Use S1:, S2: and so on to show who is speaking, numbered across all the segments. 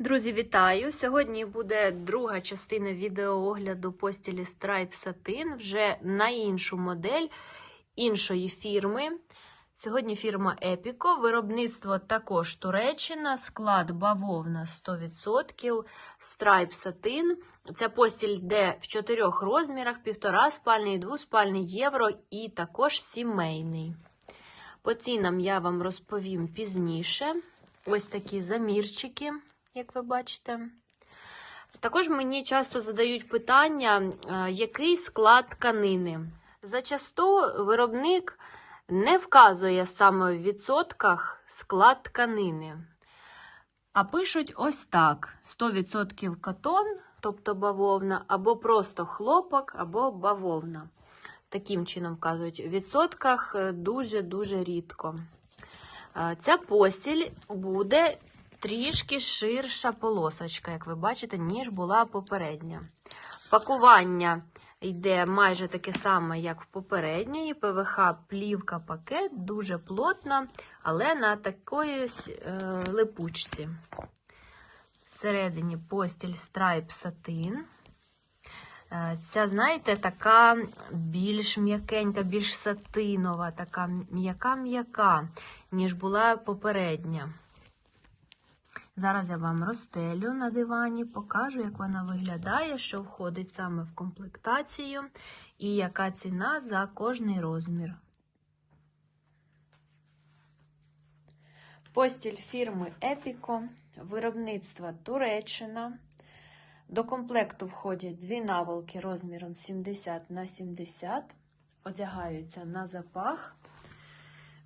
S1: Друзі, вітаю! Сьогодні буде друга частина відеоогляду постілі Stripe Satin вже на іншу модель іншої фірми. Сьогодні фірма Epico, виробництво також Туреччина, склад бавовна 100%, Stripe Satin. Ця постіль йде в чотирьох розмірах: півтора спальний, двоспальний євро і також сімейний. По цінам я вам розповім пізніше. Ось такі замірчики, як ви бачите. Також мені часто задають питання, е, який склад тканини. Зачасту виробник не вказує саме в відсотках склад тканини. А пишуть ось так: 100% катон, тобто бавовна, або просто хлопок, або бавовна. Таким чином вказують. В відсотках дуже-дуже рідко. Е, Ця постіль буде трішки ширша полосочка, як ви бачите, ніж була попередня. Пакування йде майже таке саме, як в попередньої. ПВХ плівка пакет, дуже плотна, але на такої е, липучці. Всередині постіль Stripe Satin. Е, Ця, знаєте, така більш м'якенька, більш сатинова, така м'яка-м'яка, ніж була попередня. Зараз я вам розстелю на дивані, покажу, як вона виглядає, що входить саме в комплектацію і яка ціна за кожний розмір. Постіль фірми Epico, виробництва Туреччина. До комплекту входять дві наволки розміром 70 на 70, одягаються на запах.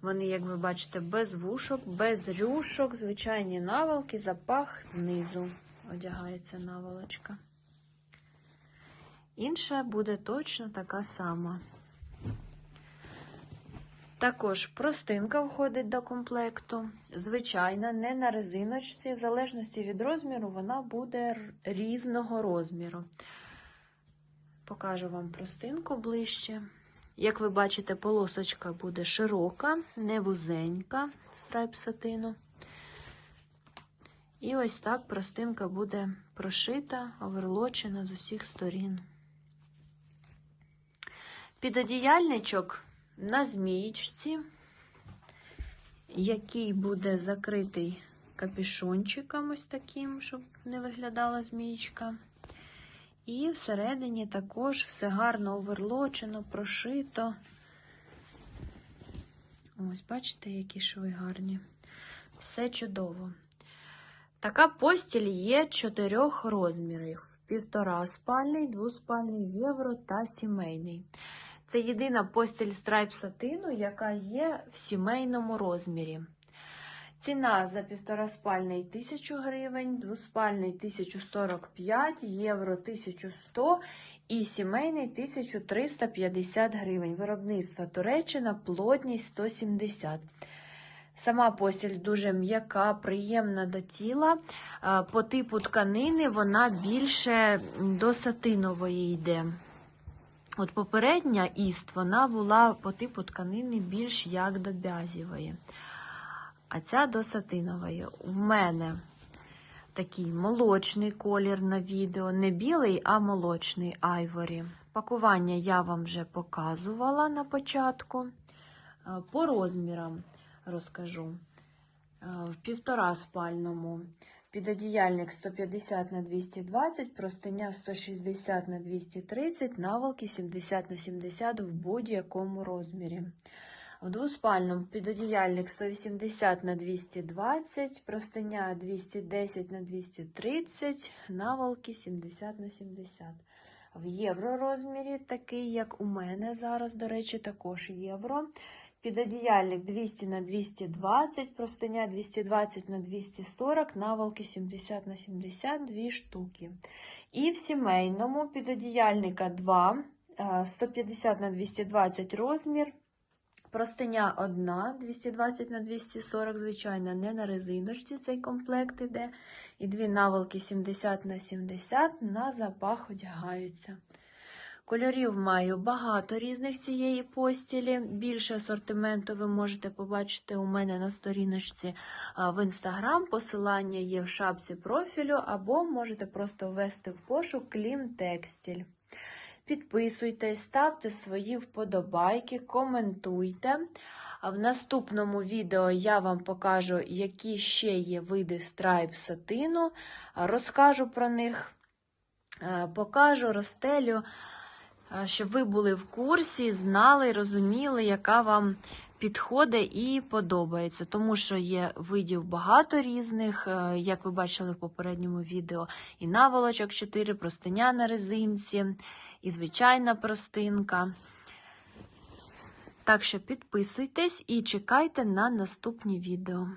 S1: Вони, як ви бачите, без вушок, без рюшок, звичайні наволки, запах знизу одягається наволочка. Інша буде точно така сама. Також простинка входить до комплекту. Звичайна, не на резиночці. В залежності від розміру, вона буде різного розміру. Покажу вам простинку ближче. Як ви бачите, полосочка буде широка, не вузенька страйп сатину. І ось так простинка буде прошита, оверлочена з усіх сторін. Підодіяльничок на змієчці, який буде закритий капюшончиком ось таким, щоб не виглядала змієчка. І всередині також все гарно оверлочено, прошито. Ось, бачите, які шви гарні. Все чудово. Така постіль є чотирьох розмірів: півтора спальний, двоспальний, євро та сімейний. Це єдина постіль страйп сатину, яка є в сімейному розмірі. Ціна за півтораспальний 1000 гривень, двоспальний 1045, євро 1100 і сімейний 1350 гривень. Виробництво Туреччина, плотність 170. Сама постіль дуже м'яка, приємна до тіла. По типу тканини вона більше до сатинової йде. От попередня іст, вона була по типу тканини більш як до бязівої. А ця до сатинової. У мене такий молочний колір на відео. Не білий, а молочний айворі. Пакування я вам вже показувала на початку. По розмірам розкажу. В півтора спальному. Підодіяльник 150 на 220, простиня 160 на 230, наволки 70 на 70 в будь-якому розмірі. В двоспальному підодіяльник 180 на 220, простиня 210 на 230, наволки 70 на 70. В євро розмірі, такий, як у мене зараз, до речі, також євро. Підодіяльник 200 на 220, простиня 220 на 240, наволки 70 на 70, дві штуки. І в сімейному підодіяльника 2, 150 на 220 розмір. Простиня одна, 220 на 240, звичайно, не на резиночці цей комплект іде. І дві наволки 70 на 70 на запах одягаються. Кольорів маю багато різних цієї постілі. Більше асортименту ви можете побачити у мене на сторіночці в інстаграм. Посилання є в шапці профілю, або можете просто ввести в пошук Клім Текстіль. Підписуйтесь, ставте свої вподобайки, коментуйте. В наступному відео я вам покажу, які ще є види страйп сатину, розкажу про них, е, покажу, розстелю, е, щоб ви були в курсі, знали розуміли, яка вам підходить і подобається. Тому що є видів багато різних, е, як ви бачили в попередньому відео, і наволочок 4, простиня на резинці, і звичайна простинка. Так що підписуйтесь і чекайте на наступні відео.